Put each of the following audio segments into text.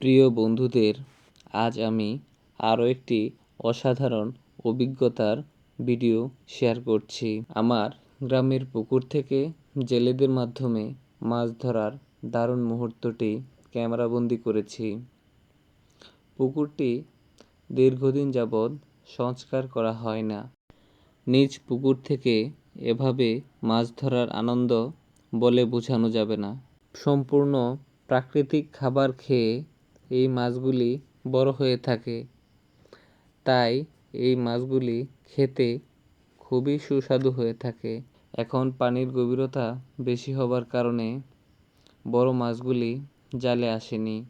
প্রিয় বন্ধুদের, আজ আমি আরও একটি অসাধারণ অভিজ্ঞতার ভিডিও শেয়ার করছি। আমার গ্রামের পুকুর থেকে জেলেদের মাধ্যমে মাছ ধরার দারুণ মুহূর্তটি ক্যামেরাবন্দি করেছি। পুকুরটি দীর্ঘদিন যাবৎ সংস্কার করা হয় না। নিজ পুকুর থেকে এভাবে মাছ ধরার আনন্দ বলে বোঝানো যাবে না। সম্পূর্ণ প্রাকৃতিক খাবার খেয়ে এই মাছগুলি বড় হয়ে থাকে। তাই এই মাছগুলি খেতে খুবই সুস্বাদু হয়ে থাকে। এখন পানির গভীরতা বেশি হবার কারণে বড় মাছগুলি জালে আসেনি।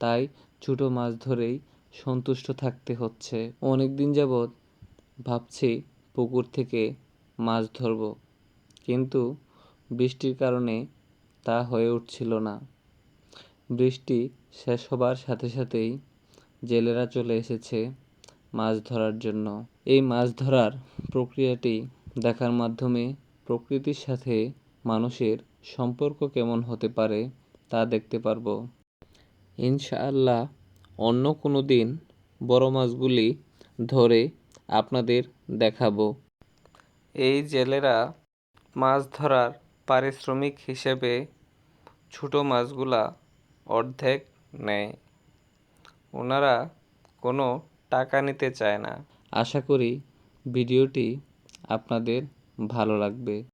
তাই ছোটো মাছ ধরেই সন্তুষ্ট থাকতে হচ্ছে। অনেক দিন যাবৎ ভাবছি পুকুর থেকে মাছ ধরব। কিন্তু বৃষ্টির কারণে তা হয়ে উঠছিল না। বৃষ্টি শেষ হবার সাথে সাথেই জেলেরা চলে এসেছে মাছ ধরার জন্য। এই মাছ ধরার প্রক্রিয়াটি দেখার মাধ্যমে প্রকৃতির সাথে মানুষের সম্পর্ক কেমন হতে পারে তা দেখতে পারব। ইনশাআল্লাহ অন্য কোনো দিন বড় মাছগুলি ধরে আপনাদের দেখাবো। এই জেলেরা মাছ ধরার পারিশ্রমিক হিসেবে ছোটো মাছগুলা অর্ধেক নেয়। ওনারা কোনো টাকা নিতে চায় না। আশা করি ভিডিওটি আপনাদের ভালো লাগবে।